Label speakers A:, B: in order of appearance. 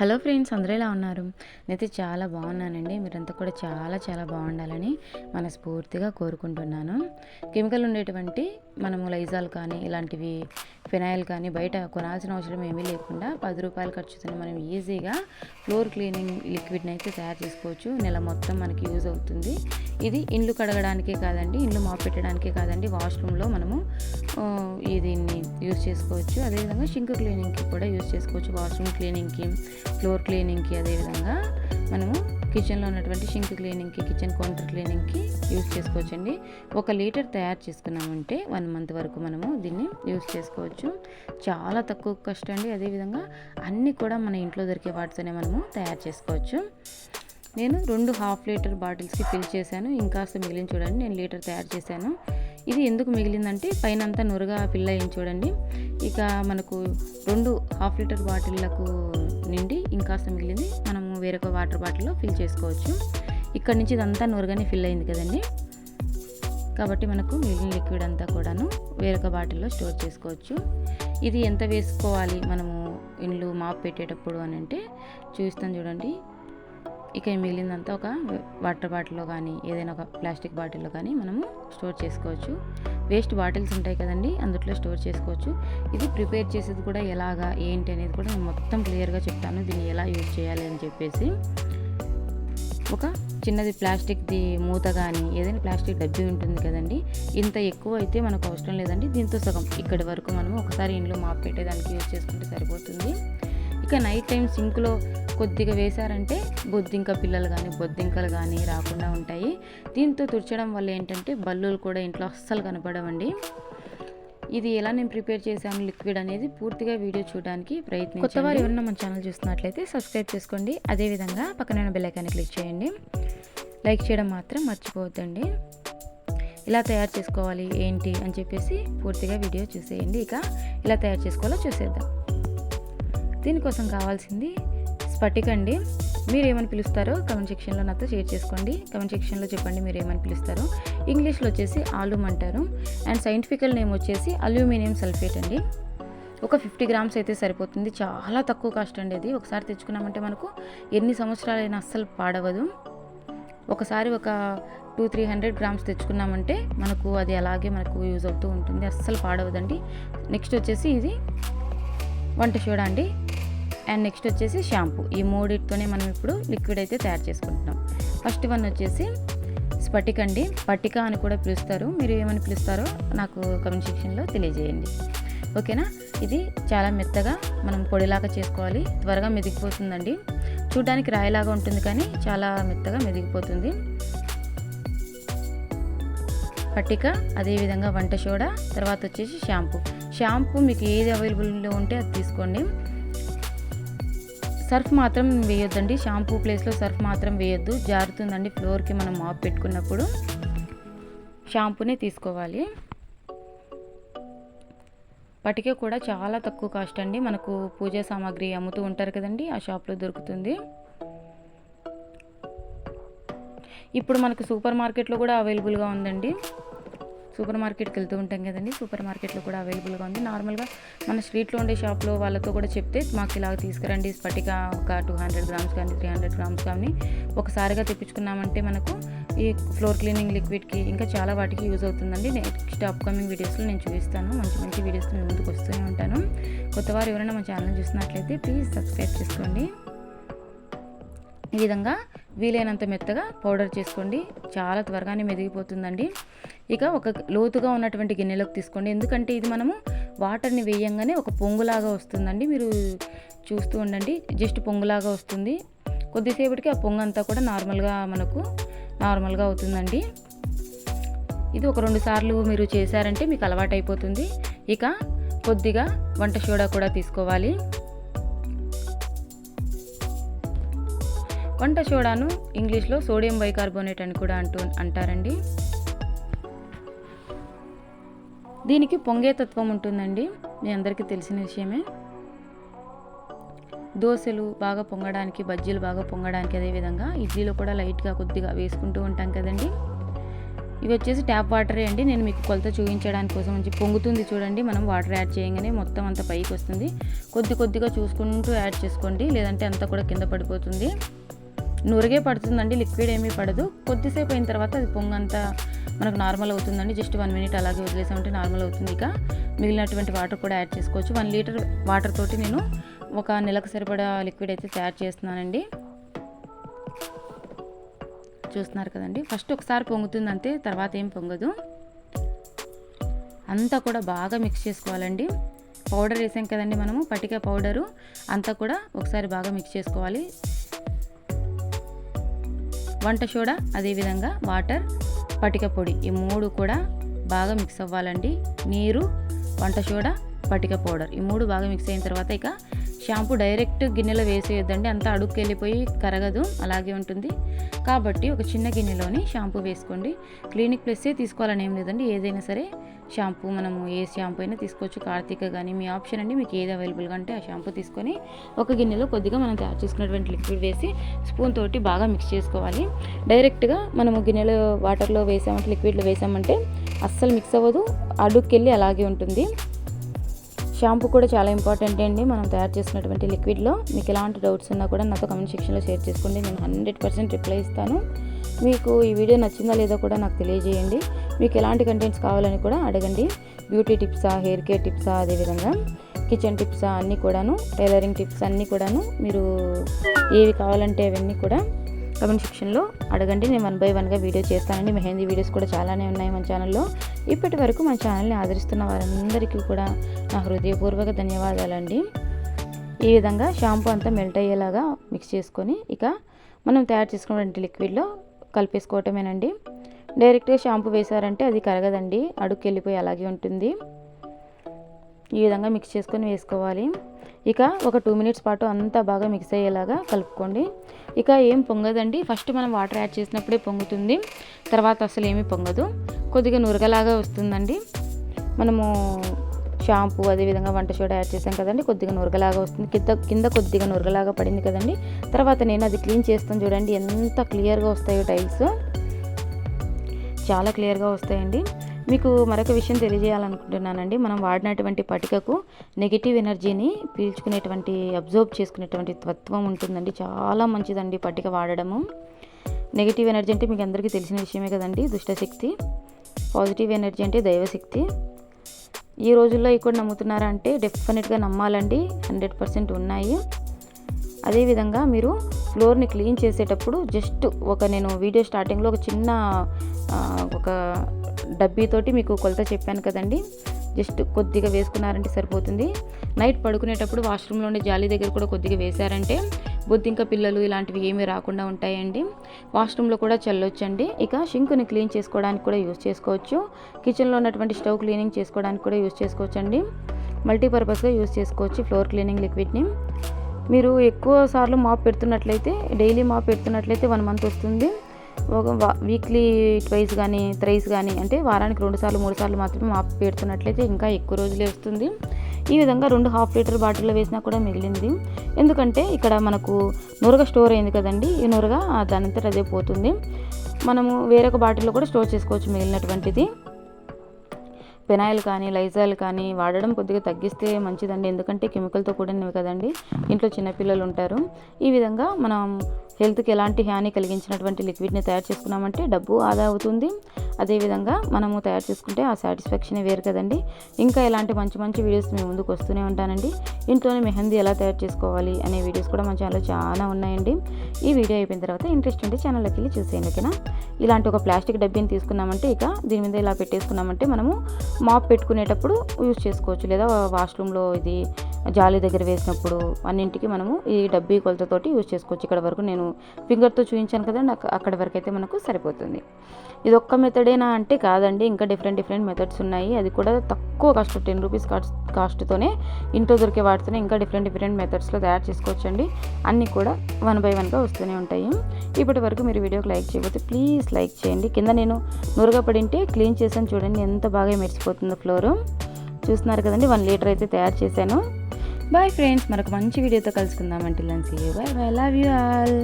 A: Hello friends అందరూ ఎలా ఉన్నారు? నేనైతే చాలా బాగున్నానండి. మీరంతా కూడా చాలా చాలా బాగుండాలని మనస్ఫూర్తిగా కోరుకుంటున్నాను. కెమికల్ ఉండేటువంటి మనము లైజాల్ కానీ ఇలాంటివి ఫినాయిల్ కానీ బయట కొనాల్సిన అవసరం ఏమీ లేకుండా పది రూపాయలు ఖర్చుతో మనం ఈజీగా ఫ్లోర్ క్లీనింగ్ లిక్విడ్ని అయితే తయారు చేసుకోవచ్చు. నెల మొత్తం మనకి యూజ్ అవుతుంది. ఇది ఇండ్లు కడగడానికే కాదండి ఇండ్లు మాప్ పెట్టడానికే కాదండి వాష్రూమ్లో మనము దీన్ని యూజ్ చేసుకోవచ్చు. అదేవిధంగా షింక్ క్లీనింగ్కి కూడా యూజ్ చేసుకోవచ్చు. వాష్రూమ్ క్లీనింగ్కి ఫ్లోర్ క్లీనింగ్కి అదేవిధంగా మనము కిచెన్లో ఉన్నటువంటి షింక్ క్లీనింగ్కి కిచెన్ కౌంటర్ క్లీనింగ్కి యూజ్ చేసుకోవచ్చు అండి ఒక లీటర్ తయారు చేసుకున్నామంటే వన్ మంత్ వరకు మనము దీన్ని యూజ్ చేసుకోవచ్చు. చాలా తక్కువ కష్టం అండి. అదేవిధంగా అన్నీ కూడా మన ఇంట్లో దొరికే వాటితోనే మనము తయారు చేసుకోవచ్చు. నేను రెండు హాఫ్ లీటర్ బాటిల్స్కి ఫిల్ చేశాను. ఇంకాస్త మిగిలిన చూడండి నేను లీటర్ తయారు చేశాను. ఇది ఎందుకు మిగిలిందంటే పైన అంతా నురగా ఫిల్ అయ్యింది చూడండి. ఇక మనకు రెండు హాఫ్ లీటర్ బాటిళ్ళకు నిండి ఇంకాస్త మిగిలింది. మనము వేరొక వాటర్ బాటిల్లో ఫిల్ చేసుకోవచ్చు. ఇక్కడ నుంచి ఇదంతా నురగానే ఫిల్ అయింది కదండి. కాబట్టి మనకు మిగిలిన లిక్విడ్ అంతా కూడాను వేరొక బాటిల్లో స్టోర్ చేసుకోవచ్చు. ఇది ఎంత వేసుకోవాలి మనము ఇండ్లు మాప్ పెట్టేటప్పుడు అని అంటే చూస్తాను చూడండి. ఇక ఈ మిగిలిందంతా ఒక వాటర్ బాటిల్లో కానీ ఏదైనా ఒక ప్లాస్టిక్ బాటిల్లో కానీ మనము స్టోర్ చేసుకోవచ్చు. వేస్ట్ బాటిల్స్ ఉంటాయి కదండి అందులో స్టోర్ చేసుకోవచ్చు. ఇది ప్రిపేర్ చేసేది కూడా ఎలాగా ఏంటి అనేది కూడా నేను మొత్తం క్లియర్గా చెప్తాను దీన్ని ఎలా యూజ్ చేయాలి అని చెప్పేసి. ఒక చిన్నది ప్లాస్టిక్ది మూత కానీ ఏదైనా ప్లాస్టిక్ డబ్బీ ఉంటుంది కదండి ఇంత ఎక్కువ అయితే మనకు అవసరం లేదండి. దీంతో సగం ఇక్కడి వరకు మనము ఒకసారి ఇంట్లో మాప్ పెట్టేదానికి యూజ్ చేసుకుంటే సరిపోతుంది. ఇక నైట్ టైం సింక్లో కొద్దిగా వేశారంటే బొద్దింక పిల్లలు కానీ బొద్దింకలు కానీ రాకుండా ఉంటాయి. దీంతో తుడచడం వల్ల ఏంటంటే బల్లులు కూడా ఇంట్లో అస్సలు కనపడవండి. ఇది ఎలా నేను ప్రిపేర్ చేశాను లిక్విడ్ అనేది పూర్తిగా వీడియో చూడడానికి ప్రయత్నం కొత్త వారు ఎవరన్నా మన ఛానల్ చూస్తున్నట్లయితే సబ్స్క్రైబ్ చేసుకోండి. అదేవిధంగా పక్కన బెల్ ఐకాన్ని క్లిక్ చేయండి. లైక్ చేయడం మాత్రం మర్చిపోవద్దండి. ఇలా తయారు చేసుకోవాలి ఏంటి అని చెప్పేసి పూర్తిగా వీడియో చూసేయండి. ఇక ఇలా తయారు చేసుకోవాలో చూసేద్దాం. దీనికోసం కావాల్సింది స్ఫటిక అండి మీరు ఏమని పిలుస్తారో కమెంట్ సెక్షన్లో నాతో షేర్ చేసుకోండి. కమెంట్ సెక్షన్లో చెప్పండి మీరు ఏమని పిలుస్తారో ఇంగ్లీష్లో వచ్చేసి ఆలూమ్ అంటారు. అండ్ సైంటిఫికల్ నేమ్ వచ్చేసి అల్యూమినియం సల్ఫేట్ అండి. ఒక ఫిఫ్టీ గ్రామ్స్ అయితే సరిపోతుంది. చాలా తక్కువ కాస్ట్ అండి అది. ఒకసారి తెచ్చుకున్నామంటే మనకు ఎన్ని సంవత్సరాలైనా అస్సలు పాడవదు. ఒకసారి ఒక టూ త్రీ హండ్రెడ్ గ్రామ్స్ తెచ్చుకున్నామంటే మనకు అది అలాగే మనకు యూజ్ అవుతూ ఉంటుంది. అస్సలు పాడవదండి. నెక్స్ట్ వచ్చేసి ఇది వంట సోడా అండి. అండ్ నెక్స్ట్ వచ్చేసి షాంపూ. ఈ మూడిటితోనే మనం ఇప్పుడు లిక్విడ్ అయితే తయారు చేసుకుంటున్నాం. ఫస్ట్ వన్ వచ్చేసి స్పటిక అండి. పటిక అని కూడా పిలుస్తారు. మీరు ఏమని పిలుస్తారో నాకు కమెంట్ సెక్షన్లో తెలియజేయండి. ఓకేనా? ఇది చాలా మెత్తగా మనం పొడిలాగా చేసుకోవాలి. త్వరగా మెదిగిపోతుందండి. చూడడానికి రాయిలాగా ఉంటుంది కానీ చాలా మెత్తగా మెదిగిపోతుంది. పట్టిక అదేవిధంగా వంట సోడా తర్వాత వచ్చేసి షాంపూ. షాంపూ మీకు ఏది అవైలబుల్లో ఉంటే అది తీసుకోండి. సర్ఫ్ మాత్రం వేయొద్దండి. షాంపూ ప్లేస్లో సర్ఫ్ మాత్రం వేయొద్దు. జారుతుందండి ఫ్లోర్కి మనం మాప్ పెట్టుకున్నప్పుడు. షాంపూనే తీసుకోవాలి. పటిక కూడా చాలా తక్కువ కాస్ట్ అండి. మనకు పూజా సామాగ్రి అమ్ముతూ ఉంటారు కదండి. ఆ షాప్లో దొరుకుతుంది. ఇప్పుడు మనకు సూపర్ మార్కెట్లో కూడా అవైలబుల్గా ఉందండి. సూపర్ మార్కెట్కి వెళ్తూ ఉంటాం కదండి. సూపర్ మార్కెట్లో కూడా అవైలబుల్గా ఉంది. నార్మల్గా మన స్ట్రీట్లో ఉండే షాప్లో వాళ్ళతో కూడా చెప్తే మాకు ఇలా తీసుకురండి. స్పటిక ఒక టూ హండ్రెడ్ గ్రామ్స్ కానీ త్రీ హండ్రెడ్ గ్రామ్స్ కానీ ఒకసారిగా తెప్పించుకున్నామంటే మనకు ఈ ఫ్లోర్ క్లీనింగ్ లిక్విడ్కి ఇంకా చాలా వాటికి యూజ్ అవుతుందండి. నెక్స్ట్ అప్కమింగ్ వీడియోస్లో నేను చూపిస్తాను. మంచి మంచి వీడియోస్ ముందుకు వస్తూనే ఉంటాను. కొత్తవారు ఎవరైనా మా ఛానల్ చూసినట్లయితే ప్లీజ్ సబ్స్క్రైబ్ చేసుకోండి. ఈ విధంగా వీలైనంత మెత్తగా పౌడర్ చేసుకోండి. చాలా త్వరగానే మెదిగిపోతుందండి. ఇక ఒక లోతుగా ఉన్నటువంటి గిన్నెలోకి తీసుకోండి. ఎందుకంటే ఇది మనము వాటర్ని వేయంగానే ఒక పొంగులాగా వస్తుందండి. మీరు చూస్తూ ఉండండి. జస్ట్ పొంగులాగా వస్తుంది. కొద్దిసేపటికి ఆ పొంగు అంతా కూడా నార్మల్గా మనకు నార్మల్గా అవుతుందండి. ఇది ఒక రెండు సార్లు మీరు చేశారంటే మీకు అలవాటు అయిపోతుంది ఇక కొద్దిగా వంట సోడా కూడా తీసుకోవాలి. వంట సోడాను ఇంగ్లీష్లో సోడియం బైకార్బోనేట్ అని కూడా అంటూ అంటారండి. దీనికి పొంగే తత్వం ఉంటుందండి. మీ అందరికీ తెలిసిన విషయమే. దోశలు బాగా పొంగడానికి బజ్జీలు బాగా పొంగడానికి అదేవిధంగా ఇడ్లీలో కూడా లైట్గా కొద్దిగా వేసుకుంటూ ఉంటాం కదండి. ఇవి వచ్చేసి ట్యాప్ వాటరే అండి. నేను మీకు కొలత చూపించడానికి కోసం మంచి పొంగుతుంది చూడండి. మనం వాటర్ యాడ్ చేయగానే మొత్తం అంత పైకి వస్తుంది. కొద్ది కొద్దిగా చూసుకుంటూ యాడ్ చేసుకోండి. లేదంటే అంతా కూడా కింద పడిపోతుంది. నురగే పడుతుందండి లిక్విడ్ ఏమీ పడదు. కొద్దిసేపు అయిన తర్వాత అది పొంగంతా మనకు నార్మల్ అవుతుందండి. జస్ట్ వన్ మినిట్ అలాగే వదిలేసామంటే నార్మల్ అవుతుంది ఇక. మిగిలినటువంటి వాటర్ కూడా యాడ్ చేసుకోవచ్చు. వన్ లీటర్ వాటర్ తోటి నేను ఒక నెలకు సరిపడా లిక్విడ్ అయితే తయారు చేస్తున్నానండి. చూస్తున్నారు కదండి. ఫస్ట్ ఒకసారి పొంగుతుంది అంతే తర్వాత ఏం పొంగదు. అంతా కూడా బాగా మిక్స్ చేసుకోవాలండి. పౌడర్ వేసాం కదండి మనము పటిక పౌడరు అంతా కూడా ఒకసారి బాగా మిక్స్ చేసుకోవాలి. వంట సోడా అదేవిధంగా వాటర్ పటిక పొడి. ఈ మూడు కూడా బాగా మిక్స్ అవ్వాలండి. నీరు వంట సోడా పటిక పౌడర్. ఈ మూడు బాగా మిక్స్ అయిన తర్వాత ఇక షాంపూ డైరెక్ట్ గిన్నెలో వేసేయొద్దండి. అంతా అడుక్కి వెళ్ళిపోయి కరగదు. అలాగే ఉంటుంది. కాబట్టి ఒక చిన్న గిన్నెలోని షాంపూ వేసుకోండి. క్లినిక్ ప్లస్సే తీసుకోవాలని ఏం లేదండి. ఏదైనా సరే షాంపూ మనము ఏ షాంపూ అయినా తీసుకోవచ్చు. కార్తీక కానీ మీ ఆప్షన్ అండి. మీకు ఏది అవైలబుల్గా అంటే ఆ షాంపూ తీసుకొని ఒక గిన్నెలో కొద్దిగా మనం తయారు చేసుకున్నటువంటి లిక్విడ్ వేసి స్పూన్ తోటి బాగా మిక్స్ చేసుకోవాలి. డైరెక్ట్గా మనము గిన్నెలో వాటర్లో వేసామంటే లిక్విడ్లో వేసామంటే అస్సలు మిక్స్ అవ్వదు. అడుక్కెళ్ళి అలాగే ఉంటుంది. షాంపూ కూడా చాలా ఇంపార్టెంట్ అండి. మనం తయారు చేసినటువంటి లిక్విడ్లో మీకు ఎలాంటి డౌట్స్ ఉన్నా కూడా నాతో కమెంట్ సెక్షన్లో షేర్ చేసుకోండి. నేను హండ్రెడ్ పర్సెంట్ రిప్లై ఇస్తాను. మీకు ఈ వీడియో నచ్చిందా లేదో కూడా నాకు తెలియజేయండి. మీకు ఎలాంటి కంటెంట్స్ కావాలని కూడా అడగండి. బ్యూటీ టిప్సా హెయిర్ కేర్ టిప్సా అదేవిధంగా కిచెన్ టిప్సా అన్నీ కూడాను టైలరింగ్ టిప్స్ అన్నీ కూడాను మీరు ఏవి కావాలంటే అవన్నీ కూడా కమెంట్ సెక్షన్లో అడగండి. నేను వన్ బై వన్గా వీడియో చేస్తానండి. మెహందీ వీడియోస్ కూడా చాలానే ఉన్నాయి మన ఛానల్లో ఇప్పటి వరకు మన ఛానల్ని ఆదరిస్తున్న వారందరికీ కూడా నా హృదయపూర్వక ధన్యవాదాలండి. ఈ విధంగా షాంపూ అంతా మెల్ట్ అయ్యేలాగా మిక్స్ చేసుకొని ఇక మనం తయారు చేసుకున్నటువంటి లిక్విడ్లో కలిపేసుకోవటమేనండి. డైరెక్ట్గా షాంపూ వేశారంటే అది కరగదండి. అడుగుకి వెళ్ళిపోయి అలాగే ఉంటుంది. ఈ విధంగా మిక్స్ చేసుకొని వేసుకోవాలి. ఇక ఒక టూ మినిట్స్ పాటు అంతా బాగా మిక్స్ అయ్యేలాగా కలుపుకోండి. ఇక ఏం పొంగదండి? ఫస్ట్ మనం వాటర్ యాడ్ చేసినప్పుడే పొంగుతుంది. తర్వాత అసలు ఏమీ పొంగదు. కొద్దిగా నురగలాగా వస్తుందండి. మనము షాంపూ అదేవిధంగా వంట సోడా యాడ్ చేసాం కదండి కొద్దిగా నురగలాగా వస్తుంది. కింద కింద కొద్దిగా నురగలాగా పడింది కదండి. తర్వాత నేను అది క్లీన్ చేస్తాను చూడండి ఎంత క్లియర్గా వస్తాయో టైల్స్ చాలా క్లియర్గా వస్తాయండి. మీకు మరొక విషయం తెలియజేయాలనుకుంటున్నానండి. మనం వాడినటువంటి పటికకు నెగిటివ్ ఎనర్జీని పీల్చుకునేటువంటి అబ్జర్వ్ చేసుకునేటువంటి తత్వం ఉంటుందండి. చాలా మంచిదండి పటిక వాడడము. నెగిటివ్ ఎనర్జీ అంటే మీకు అందరికీ తెలిసిన విషయమే కదండి దుష్టశక్తి. పాజిటివ్ ఎనర్జీ అంటే దైవశక్తి. ఈ రోజుల్లో ఇక్కడ నమ్ముతున్నారా అంటే డెఫినెట్గా నమ్మాలండి. హండ్రెడ్ పర్సెంట్ ఉన్నాయి. అదేవిధంగా మీరు ఫ్లోర్ని క్లీన్ చేసేటప్పుడు జస్ట్ ఒక నేను వీడియో స్టార్టింగ్లో ఒక చిన్న ఒక డబ్బీతోటి మీకు కొలత చెప్పాను కదండి. జస్ట్ కొద్దిగా వేసుకున్నారంటే సరిపోతుంది. నైట్ పడుకునేటప్పుడు వాష్రూమ్లో ఉండే జాలి దగ్గర కూడా కొద్దిగా వేశారంటే బొద్దింక పిల్లలు ఇలాంటివి ఏమీ రాకుండా ఉంటాయండి. వాష్రూమ్లో కూడా చల్లొచ్చండి. ఇక షింక్ని క్లీన్ చేసుకోవడానికి కూడా యూస్ చేసుకోవచ్చు. కిచెన్లో ఉన్నటువంటి స్టవ్ క్లీనింగ్ చేసుకోవడానికి కూడా యూస్ చేసుకోవచ్చండి. మల్టీపర్పస్గా యూస్ చేసుకోవచ్చు ఫ్లోర్ క్లీనింగ్ లిక్విడ్ని. మీరు ఎక్కువ సార్లు మాప్ పెడుతున్నట్లయితే డైలీ మాప్ పెడుతున్నట్లయితే వన్ మంత్ వస్తుంది. ఒక వీక్లీ ట్వైస్ కానీ త్రైస్ కానీ అంటే వారానికి రెండు సార్లు మూడు సార్లు మాత్రమే మాపు పెడుతున్నట్లయితే ఇంకా ఎక్కువ రోజులే వస్తుంది. ఈ విధంగా రెండు హాఫ్ లీటర్ బాటిల్లో వేసినా కూడా మిగిలింది. ఎందుకంటే ఇక్కడ మనకు నురగ స్టోర్ అయింది కదండి ఈ నురగ దానంతట అదే పోతుంది. మనము వేరొక బాటిల్లో కూడా స్టోర్ చేసుకోవచ్చు మిగిలినటువంటిది. పెనాయిల్ కానీ లైజాల్ కానీ వాడడం కొద్దిగా తగ్గిస్తే మంచిదండి. ఎందుకంటే కెమికల్తో కూడినవి కదండి. ఇంట్లో చిన్నపిల్లలు ఉంటారు. ఈ విధంగా మనం హెల్త్కి ఎలాంటి హాని కలిగించినటువంటి లిక్విడ్ని తయారు చేసుకున్నామంటే డబ్బు ఆదా అవుతుంది. అదేవిధంగా మనము తయారు చేసుకుంటే ఆ సాటిస్ఫాక్షన్ వేరు కదండి. ఇంకా ఇలాంటి మంచి మంచి వీడియోస్ మేము ముందుకు వస్తూనే ఉంటానండి. ఇంట్లోనే మెహందీ ఎలా తయారు చేసుకోవాలి అనే వీడియోస్ కూడా మన ఛానల్లో చాలా ఉన్నాయండి. ఈ వీడియో అయిపోయిన తర్వాత ఇంట్రెస్ట్ ఉంటే ఛానల్లోకి వెళ్ళి చూసేయండి ఓకేనా? ఇలాంటి ఒక ప్లాస్టిక్ డబ్బీని తీసుకున్నామంటే ఇక దీని మీద ఇలా పెట్టేసుకున్నామంటే మనము మాప్ పెట్టుకునేటప్పుడు యూజ్ చేసుకోవచ్చు. లేదా వాష్రూమ్లో ఇది జాలి దగ్గర వేసినప్పుడు అన్నింటికి మనము ఈ డబ్బీ కొలతతోటి యూజ్ చేసుకోవచ్చు. ఇక్కడ వరకు నేను ఫింగర్తో చూపించాను కదా నాకు అక్కడ వరకు అయితే మనకు సరిపోతుంది. ఇది ఒక్క మెథడేనా అంటే కాదండి ఇంకా డిఫరెంట్ డిఫరెంట్ మెథడ్స్ ఉన్నాయి. అది కూడా తక్కువ కాస్ట్ టెన్ రూపీస్ కాస్ట్ కాస్ట్తోనే ఇంట్లో దొరికే వాటితోనే ఇంకా డిఫరెంట్ డిఫరెంట్ మెథడ్స్లో తయారు చేసుకోవచ్చండి. అన్నీ కూడా వన్ బై వన్గా వస్తూనే ఉంటాయి. ఇప్పటి వరకు మీరు వీడియోకి లైక్ చేయకపోతే ప్లీజ్ లైక్ చేయండి. కింద నేను నురగ పడింటే క్లీన్ చేసాను చూడండి ఎంత బాగా మెరిసిపోతుందో ఫ్లోరు. చూస్తున్నారు కదండి వన్ లీటర్ అయితే తయారు చేశాను. బాయ్ ఫ్రెండ్స్ మరొక మంచి వీడియోతో కలుసుకుందాం. అంటే లన్సీ bye bye love you all.